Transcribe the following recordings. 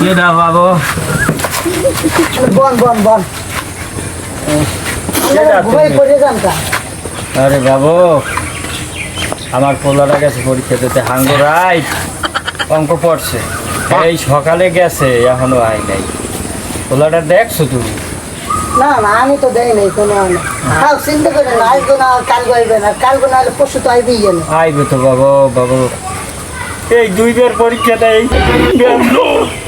বাবু বন বন বন আরে বাবু আমার পোলাটা গেছে পরীক্ষা দিতে। হাঙ্গরাই অঙ্ক পড়ছে। এই সকালে গেছে এখনও আই নাই। পোলাটা দেখছ তুমি? না না আমি তো দেই নাই কোনো না তাও চিন্তা করে না আজকে না কাল গাইবে না। কাল না হলে পরশু তো আইবেই না আইবে তো বাবু বাবু। এই দুইবার পরীক্ষা দেয়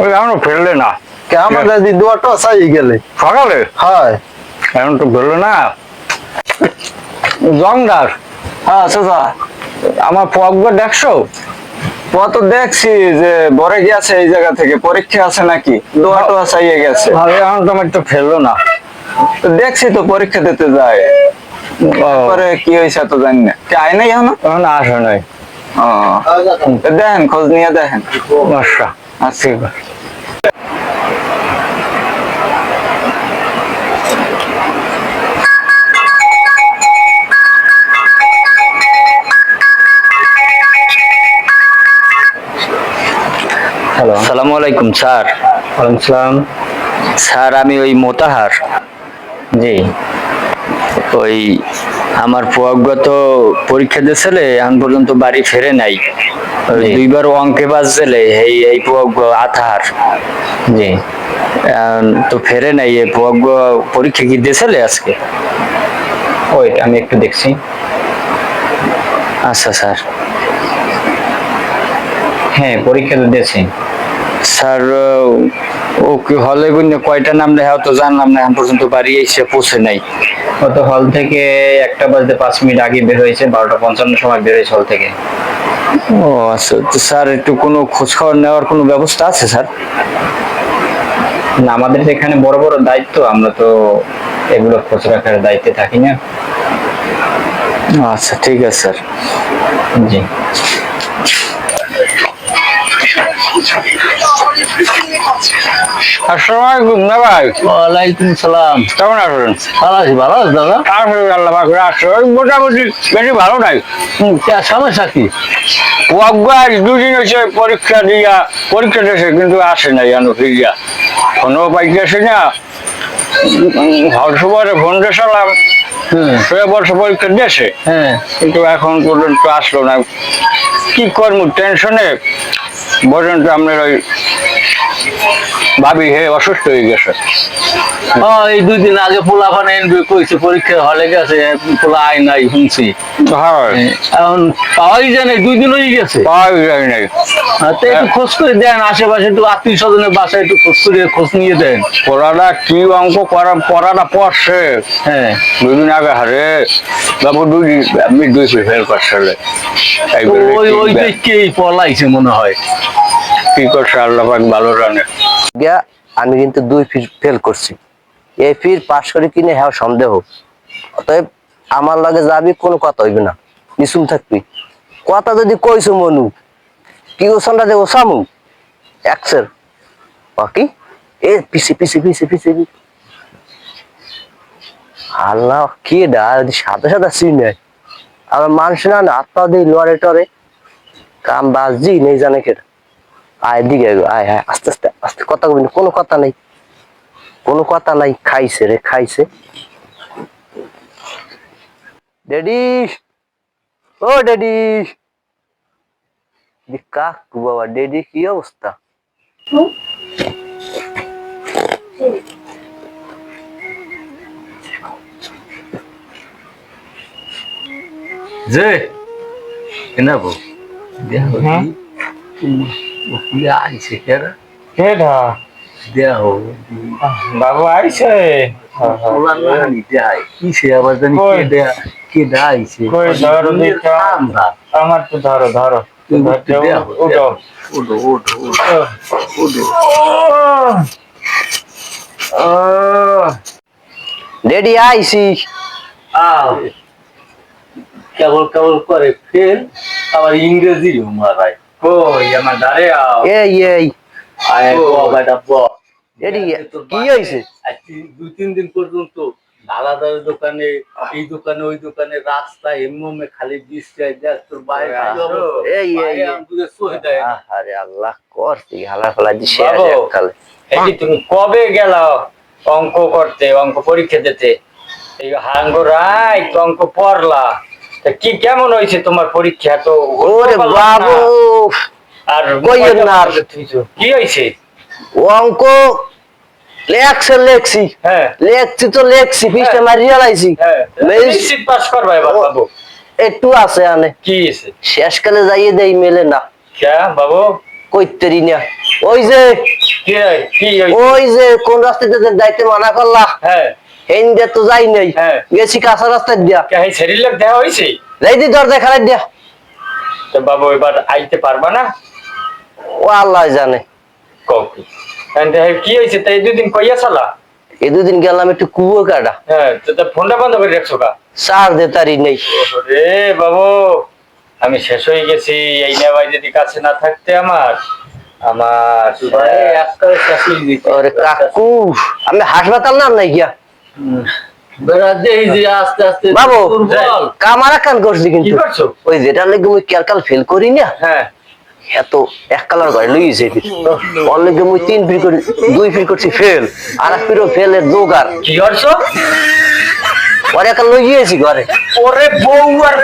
এখনও ফেললে না। দুয়াটা চাই গেলে। সকালে? হয়। এখন তো ফেললে না। জংদার হ্যাঁ চাচা আমার পগবা দেখছ? তো দেখছি যে বরে গেছে এই জায়গা থেকে পরীক্ষা আছে নাকি? দুয়াটা চাইয়ে গেছে। ভাবে এখন তো আমার তো ফেলল না। দেখছি তো পরীক্ষা দিতে যায়। পরে কি হয়েছে তো জানি না। কে আয় নাই এখনও? এখন আসে নাই। দেখেন খোঁজ নিয়ে দেখেন। আচ্ছা। আচ্ছা হ্যালো আসসালামু আলাইকুম স্যার। ওয়ালাইকুম সালাম। স্যার আমি ওই মোতাহার। জি। ওই আমার পোয়াগত পরীক্ষা দিয়েছিলে এখন পর্যন্ত বাড়ি ফেরে নাই। ওই। দুইবার অঙ্কে বাজ দিলে এই এই পোয়াগ আথার জি। তো ফেরে নাই এই পোয়াগ পরীক্ষা কি দিয়েছিলে আজকে? ওয়েট আমি একটু দেখছি। আচ্ছা স্যার। হ্যাঁ পরীক্ষা তো দিয়েছি। স্যার ও কি হলে কয়টা নাম লেখা তো জানলাম না এখন পর্যন্ত বাড়ি এসে পৌঁছে নাই। ও তো হল থেকে একটা বাজতে পাঁচ মিনিট আগে বের হয়েছে বারোটা পঞ্চান্ন সময় বের হয়েছে হল থেকে। ও আচ্ছা স্যার একটু কোনো খোঁজ খবর নেওয়ার কোনো ব্যবস্থা আছে স্যার? না আমাদের এখানে বড় বড় দায়িত্ব আমরা তো এগুলো খোঁজ রাখার দায়িত্বে থাকি না। আচ্ছা ঠিক আছে স্যার। জি। আসসালামু আলাইকুম না ভাই? ওয়ালাইকুম সালাম। কেমন আছেন? ভালো আছি ভালো আছি দাদা? আল্লাহ ওই মোটামুটি বেশি ভালো নাই। সমস্যা কি? দুদিন হচ্ছে পরীক্ষা দিয়া পরীক্ষা দিয়েছে কিন্তু আসে নাই জানো ফিরিয়া কোনো পাইতেছে না? হর্ষবারে ফোন দিয়েছিলাম হ্যাঁ। সে বর্ষ পরীক্ষা দিয়েছে হ্যাঁ। কিন্তু এখন পর্যন্ত আসলো না। কি করব? টেনশনে পর্যন্ত আপনার ওই ভাবি হে অসুস্থ হয়ে গেছে। এই দুই দিন আগে পোলা ফানে কইছে পরীক্ষা হলে গেছে পোলা আয় নাই শুনছি। হয়। এখন পাওয়াই যায় না দুই দিন হয়ে গেছে। পাওয়া যায় নাই। তো একটু খোঁজ করে দেন আশেপাশে একটু আত্মীয় স্বজনের বাসায় একটু খোঁজ করে খোঁজ নিয়ে দেন। পড়াটা কি অঙ্ক করা পড়াটা পড়ছে। হ্যাঁ। দুদিন হারে দুই আমি দুই ফেল করছে তো ওই ওই দেখেই পলাইছে মনে হয়। কি করছে আল্লাহ পাক ভালো জানে। গিয়া আমি কিন্তু দুই ফির ফেল করছি। এই ফির পাশ করে কিনে হ্যাঁ সন্দেহ। অতএব আমার লাগে যাবি কোনো কথা হইবে না। নিশুম থাকবি। কথা যদি কইছো মনু কি ওসানটা যে ওসামু একসের বাকি? এ পিছে পিছে পিছে পিছে পি- আল্লাহ কি ডা সাদা সাদা চিনে আমার মানুষ না না পা দিই লোয়ারে টরে কাম বাজি নেই জানে কেটা আয় দিকে আয়, আয় আস্তে আস্তে আস্তে কথা কবি কোনো কথা নাই। কোনো কথা নাই খাইছে রে খাইছে। ডেডি ও ডেডি কাকু বাবা কি অবস্থা? যে কেনা বউ। হ্যাঁ? আইছে কেরা কেডা? দেয়া হোক বাবু আইছে? ধরো দেখো। আমরা আমার তো ধরো ধরো। উঠো। রেডি আইছি। কেবল কেবল করে ফেল আবার ইংরেজি মারায়। কই আমার দাঁড়ে এই এই। আয় বাবাটা রেডি কি তিন- দুই তিন দিন পর্যন্ত আলাদা দোকানে এই দোকানে ওই দোকানে রাস্তা খালি বৃষ্টি দেখ তোর বাইরে এই, এই। আরে আল্লাহ করছি হালা ফেলা দিছে বাবু। এককালে এই তুমি কবে গেল অঙ্ক করতে অঙ্ক পরীক্ষা দিতে? এই হাঙ্গ রাই অঙ্ক পড়লা। কি কেমন হয়েছে তোমার পরীক্ষা? তো ওরে বাবু আর কইয়েন না। কি হয়েছে? অঙ্ক লেখছে লেখছি। হ্যাঁ। লেখছি তো লেখছি ফিসটা মারিয়া লাইছি। হ্যাঁ। নিশ্চিত পাস করবা এবার বাবু। একটু আছে আনে। কি হয়েছে? শেষকালে যাইয়ে দেই মেলে না। কে বাবু? কইতেরি না। ওই যে কি ওই যে কোন রাস্তাতে যাইতে মানা করলা। হ্যাঁ। হেন দিয়ে তো যাই নাই। হ্যাঁ। গেছি কাঁচা রাস্তা দিয়া। এই শরীর লোক দেওয়া হয়েছে যাই দি দরজা খারাপ দিয়া। তো বাবু এবার আইতে পারবা না? ও আল্লাহ জানে। কি? হয়েছে তাই দুদিন কইয়া চলা। এই দুদিন গেলাম একটু কুয়ো কাটা। হ্যাঁ তো ফোনটা বন্ধ করে রাখছো কা সার দে তারি নেই। রে বাবু আমি শেষ হয়ে গেছি। এই নেওয়াই যদি কাছে না থাকতে আমার আমার হয়ে। ওরে কাকু আমি হাসপাতাল নাম নাই গিয়া? বেড়া দেই যে আস্তে আস্তে বাবু কামারা কান করছি কিন্তু। ওই যেটা লেগে মুই ক্যালকাল ফেল করি না? হ্যাঁ। এত এক কালার লইছে মুই তিন করি দুই করছি ফেল আর এক ফিরও ফেলের জোগাড়। কি করছ? ওর একা লইয়েছি ঘরে। ওরে বউ আর